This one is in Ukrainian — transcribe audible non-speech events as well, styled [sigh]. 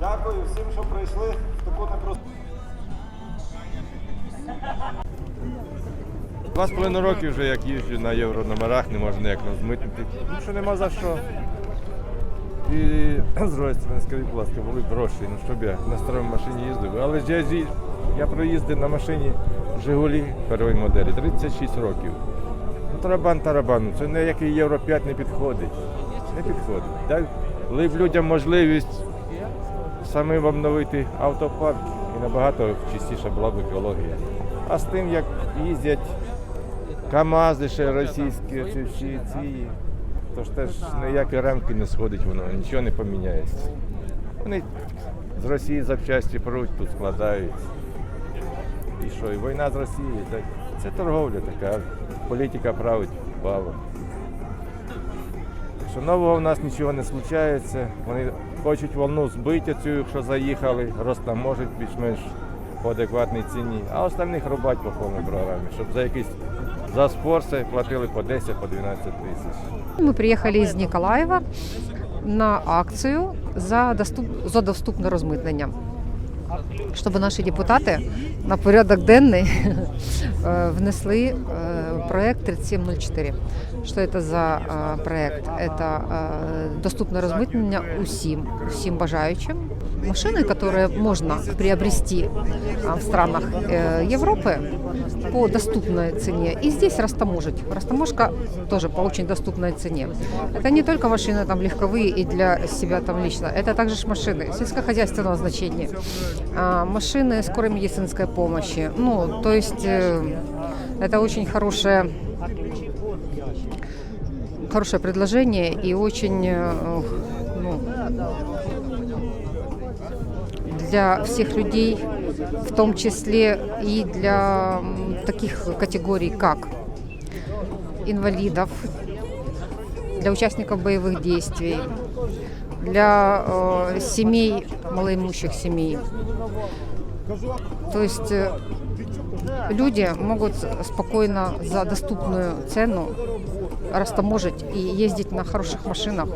Дякую всім, що прийшли в таку непросту. Два з половиною роки вже як їжджу на єврономерах, не можу ніяк розмитнити. Ну що нема за що. І [clears throat] з другої сторони, скажіть, будь ласка, були б гроші, ну щоб я на старій машині їздив. Але ж я, я проїздив на машині Жигулі першої моделі 36 років. Ну, тарабан тарабану, це ніякий Євро 5 не підходить. Не підходить. Б людям можливість самим обновити автопарк і набагато чистіша була б екологія. А з тим, як їздять КАМАЗи ще російські, ці всі ці, то ж теж ніякі рамки не сходить воно, нічого не поміняється. Вони з Росії запчасті пруть, тут складають. І що, і війна з Росією, так це торговля така, політика править баба. Що нового в нас нічого не случається. Вони хочуть волну збити цю, якщо заїхали, розтаможить більш-менш по адекватній ціні, а остальних рубать по повній програмі, щоб за якісь за спорси платили по 10, по 12 тисяч. Мы приехали из Николаева на акцію за, доступ, за доступне розмитнення. Щоб наші депутати на порядок денний [laughs] е, внесли е, проект 3704. Що це за е, проект? Це е, доступне розмитнення усім, усім бажаючим. Машины, которые можно приобрести а, в странах э, Европы по доступной цене, и здесь растаможить. Растаможка тоже по очень доступной цене. Это не только машины там легковые и для себя там лично, это также ж машины сельскохозяйственного значения, а, машины скорой медицинской помощи. Ну, то есть э, это очень хорошее хорошее предложение и очень э, ну, для всех людей, в том числе и для м, таких категорий, как инвалидов, для участников боевых действий, для э, семей, малоимущих семей. То есть э, люди могут спокойно за доступную цену растаможить и ездить на хороших машинах